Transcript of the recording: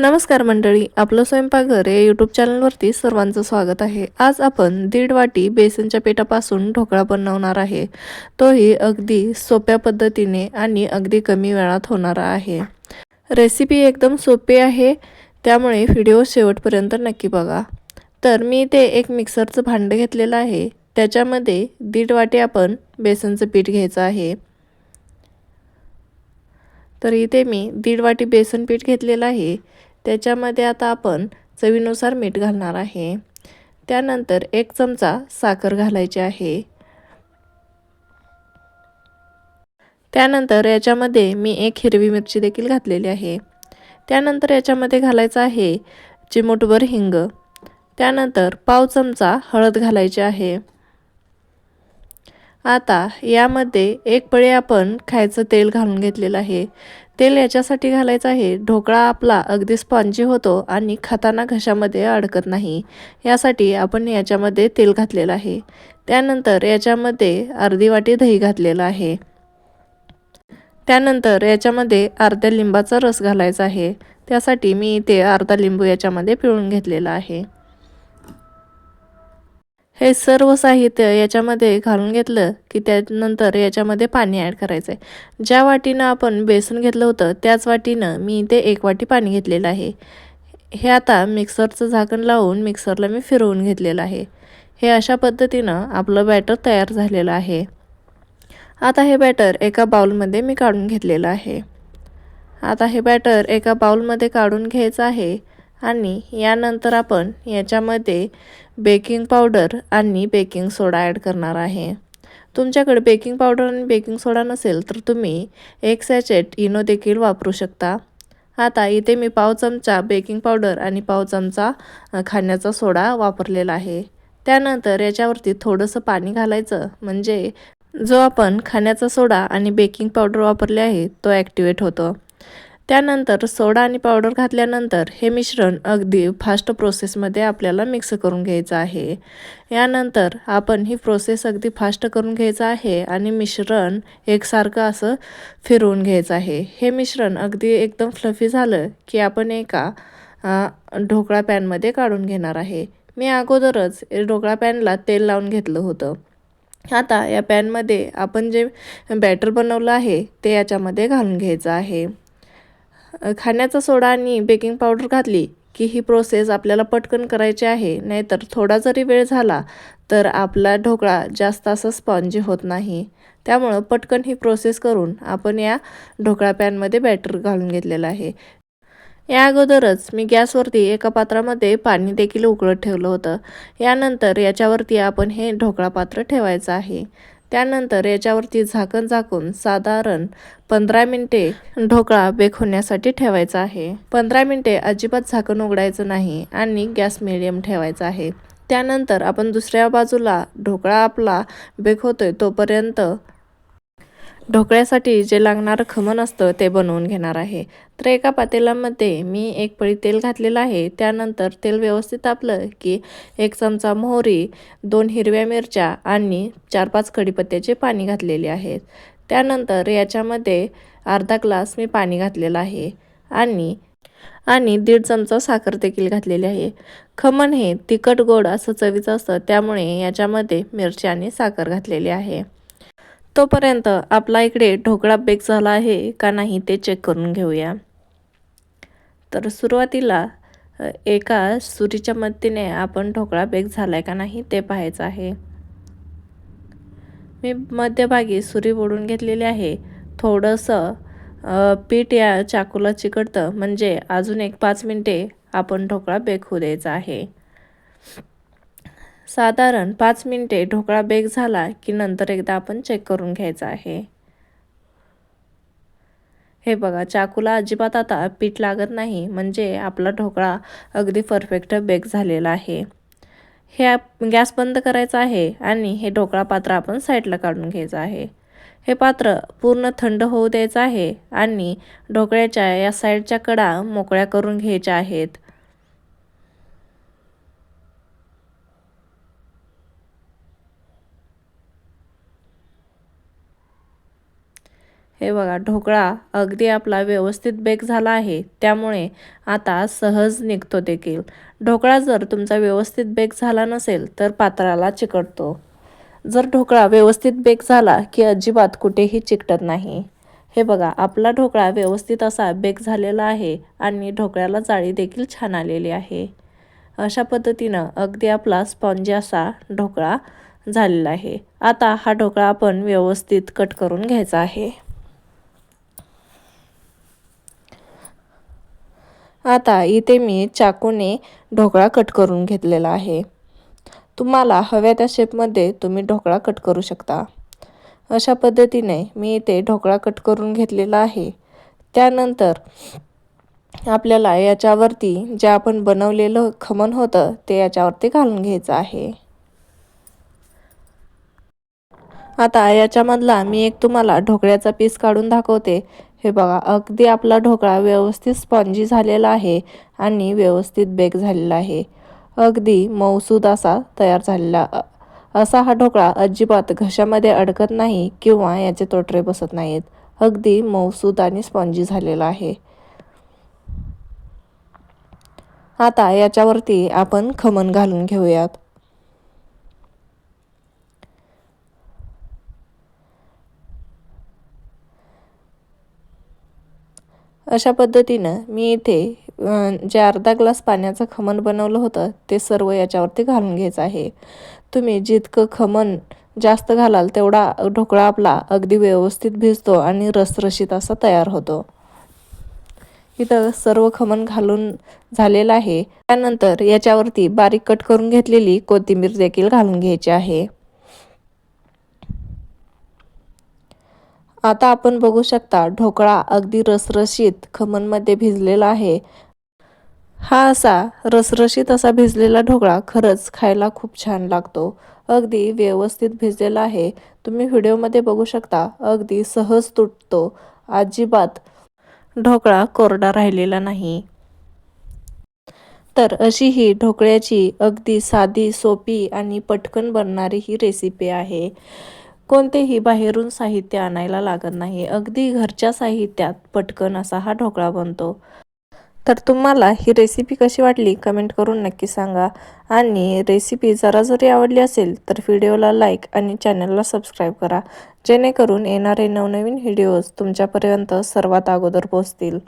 नमस्कार मंडळी आपलं स्वयंपाकघर या यूट्यूब चॅनलवरती सर्वांचं स्वागत आहे. आज आपण दीड वाटी बेसनच्या पिठापासून ढोकळा बनवणार आहे. तोही अगदी सोप्या पद्धतीने आणि अगदी कमी वेळात होणारा आहे. रेसिपी एकदम सोपी आहे त्यामुळे व्हिडिओ शेवटपर्यंत नक्की बघा. तर मी ते एक मिक्सरचं भांडं घेतलेलं आहे. त्याच्यामध्ये दीड वाटी आपण बेसनचं पीठ घ्यायचं आहे. तर इथे मी दीड वाटी बेसन पीठ घेतलेलं आहे. त्याच्यामध्ये आता आपण चवीनुसार मीठ घालणार आहे. त्यानंतर एक चमचा साखर घालायची आहे. त्यानंतर याच्यामध्ये मी एक हिरवी मिरची देखील घातलेली आहे. त्यानंतर याच्यामध्ये घालायचं आहे चिमूटभर हिंग. त्यानंतर पाव चमचा हळद घालायची आहे. आता यामध्ये एक पळी आपण खायचं तेल घालून घेतलेलं आहे. तेल याच्यासाठी घालायचं आहे. ढोकळा आपला अगदी स्पॉन्जी होतो आणि खाताना घशामध्ये अडकत नाही. यासाठी आपण याच्यामध्ये तेल घातलेलं आहे. त्यानंतर याच्यामध्ये अर्धी वाटी दही घातलेलं आहे. त्यानंतर याच्यामध्ये अर्ध्या लिंबाचा रस घालायचा आहे. त्यासाठी मी इथे अर्धा लिंबू याच्यामध्ये पिळून घेतलेला आहे. हे सर्व साहित्य याच्यामध्ये घालून घेतलं की त्यानंतर याच्यामध्ये पाणी ॲड करायचं आहे ज्या वाटीनं आपण बेसन घेतलं होतं त्याच वाटीनं मी इथे एक वाटी पाणी घेतलेलं आहे. हे आता मिक्सरचं झाकण लावून मिक्सरला मी फिरवून घेतलेलं आहे. हे अशा पद्धतीनं आपलं बॅटर तयार झालेलं आहे. आता हे बॅटर एका बाउलमध्ये मी काढून घेतलेलं आहे. आता हे बॅटर एका बाउलमध्ये काढून घ्यायचं आहे आणि यानंतर आपण याच्यामध्ये बेकिंग पावडर आणि बेकिंग सोडा ॲड करणार आहे. तुमच्याकडे बेकिंग पावडर आणि बेकिंग सोडा नसेल तर तुम्ही एक सॅचेट इनो देखील वापरू शकता. आता इथे मी पाव चमचा बेकिंग पावडर आणि पाव चमचा खाण्याचा सोडा वापरलेला आहे. त्यानंतर याच्यावरती थोडंसं पाणी घालायचं. म्हणजे जो आपण खाण्याचा सोडा आणि बेकिंग पावडर वापरले आहे तो ॲक्टिवेट होतो. त्यानंतर सोडा आणि पावडर घातल्यानंतर हे मिश्रण अगदी फास्ट प्रोसेसमध्ये आपल्याला मिक्स करून घ्यायचं आहे. यानंतर आपण ही प्रोसेस अगदी फास्ट करून घ्यायचं आहे आणि मिश्रण एकसारखं असं फिरवून घ्यायचं आहे. हे मिश्रण अगदी एकदम फ्लफी झालं की आपण एका ढोकळा पॅनमध्ये काढून घेणार आहे. मी अगोदरच ढोकळा पॅनला तेल लावून घेतलं होतं. आता या पॅनमध्ये आपण जे बॅटर बनवलं आहे ते याच्यामध्ये घालून घ्यायचं आहे. खाण्याचा सोडा आणि बेकिंग पावडर घातली की ही प्रोसेस आपल्याला पटकन करायची आहे. नाहीतर थोडा जरी वेळ झाला तर आपला ढोकळा जास्त असं स्पॉन्जी होत नाही. त्यामुळं पटकन ही प्रोसेस करून आपण या ढोकळा पॅनमध्ये बॅटर घालून घेतलेलं आहे. या अगोदरच मी गॅसवरती एका पात्रामध्ये पाणी देखील उकळत ठेवलं होतं. यानंतर याच्यावरती आपण हे ढोकळा पात्र ठेवायचं आहे. त्यानंतर याच्यावरती झाकण झाकून साधारण पंधरा मिनटे ढोकळा बेक होण्यासाठी ठेवायचा आहे. पंधरा मिनटे अजिबात झाकण उघडायचं नाही आणि गॅस मिडियम ठेवायचा आहे. त्यानंतर आपण दुसऱ्या बाजूला ढोकळा आपला बेक होतोय तोपर्यंत ढोकळ्यासाठी जे लागणारं खमण असतं ते बनवून घेणार आहे. तर एका पातेल्यामध्ये मी एक पळी तेल घातलेलं आहे. त्यानंतर तेल व्यवस्थित तापलं की एक चमचा मोहरी दोन हिरव्या मिरच्या आणि चार पाच कढीपत्त्याचे पाणी घातलेले आहेत त्यानंतर याच्यामध्ये अर्धा ग्लास मी पाणी घातलेलं आहे आणि आणि दीड चमचा साखर देखील घातलेली आहे. खमण हे तिखट गोड असं चवीचं असतं. त्यामुळे याच्यामध्ये मिरची आणि साखर घातलेली आहे. तोपर्यंत आपला इकडे ढोकळा बेक झाला आहे का नाही ते चेक करून घेऊया. तर सुरुवातीला एका सुरीच्या मदतीने आपण ढोकळा बेक झाला आहे का नाही ते पाहायचं आहे. मी मध्यभागी सुरी ओढून घेतलेली आहे. थोडंसं पीठ या चाकूला चिकटतं म्हणजे अजून एक पाच मिनटे आपण ढोकळा बेक होऊ द्यायचा आहे. साधारण पाच मिनटे ढोकळा बेक झाला की नंतर एकदा आपण चेक करून घ्यायचा आहे. हे बघा चाकूला अजिबात आता पीठ लागत नाही म्हणजे आपला ढोकळा अगदी परफेक्ट बेक झालेला आहे. हे गॅस बंद करायचा आहे आणि हे ढोकळा पात्र आपण साईडला काढून घ्यायचं आहे. हे पात्र पूर्ण थंड होऊ द्यायचं आहे आणि ढोकळ्याच्या या साईडच्या कडा मोकळ्या करून घ्यायच्या आहेत. हे बघा ढोकळा अगदी आपला व्यवस्थित बेक झाला आहे. त्यामुळे आता सहज निघतो देखील. ढोकळा जर तुमचा व्यवस्थित बेक झाला नसेल तर पात्राला चिकटतो. जर ढोकळा व्यवस्थित बेक झाला की अजिबात कुठेही चिकटत नाही. हे बघा आपला ढोकळा व्यवस्थित असा बेक झालेला आहे आणि ढोकळ्याला जाळी देखील छान आलेली आहे. अशा पद्धतीनं अगदी आपला स्पॉन्जी असा ढोकळा झालेला आहे. आता हा ढोकळा आपण व्यवस्थित कट करून घ्यायचा आहे. आता इथे मी चाकूने ढोकळा कट करून घेतलेला आहे. तुम्हाला हव्या त्या शेपमध्ये तुम्ही ढोकळा कट करू शकता. अशा पद्धतीने मी इथे ढोकळा कट करून घेतलेला आहे. त्यानंतर आपल्याला याच्यावरती जे आपण बनवलेलं खमण होतं ते याच्यावरती घालून घ्यायचं आहे. आता याच्यामधला मी एक तुम्हाला ढोकळ्याचा पीस काढून दाखवते. हे बघा अगदी आपला ढोकळा व्यवस्थित स्पॉन्जी झालेला आहे आणि व्यवस्थित बेक झालेला आहे. अगदी मऊसूद असा तयार झालेला असा हा ढोकळा अजिबात घशामध्ये अडकत नाही किंवा याचे तोटरे बसत नाहीत. अगदी मऊसूद आणि स्पॉन्जी झालेला आहे. आता याच्यावरती आपण खमण घालून घेऊयात. अशा पद्धतीनं मी इथे जे अर्धा ग्लास पाण्याचं खमण बनवलं होतं ते सर्व याच्यावरती घालून घ्यायचं आहे. तुम्ही जितकं खमण जास्त घालाल तेवढा ढोकळा आपला अगदी व्यवस्थित भिजतो आणि रसरशीत असा तयार होतो. इथं सर्व खमण घालून झालेलं आहे. त्यानंतर याच्यावरती बारीक कट करून घेतलेली कोथिंबीर देखील घालून घ्यायची आहे. आता आपण बघू शकता ढोकळा अगदी रसरशीत खमणमध्ये भिजलेला आहे. हा असा रसरशीत असा भिजलेला ढोकळा खरंच खायला खूप छान लागतो. अगदी व्यवस्थित भिजलेला आहे. तुम्ही व्हिडिओमध्ये बघू शकता अगदी सहज तुटतो. अजिबात ढोकळा कोरडा राहिलेला नाही. तर अशी ही ढोकळ्याची अगदी साधी सोपी आणि पटकन बनणारी ही रेसिपी आहे. कोणतेही बाहेरून साहित्य आणायला लागत नाही. अगदी घरच्या साहित्यात पटकन असा हा ढोकळा बनतो. तर तुम्हाला ही रेसिपी कशी वाटली? कमेंट करून नक्की सांगा. आणि रेसिपी जरा जरी आवडली असेल तर व्हिडिओला लाईक आणि चॅनलला सबस्क्राईब करा. जेणेकरून येणारे नवनवीन व्हिडिओज तुमच्यापर्यंत सर्वात अगोदर पोहोचतील.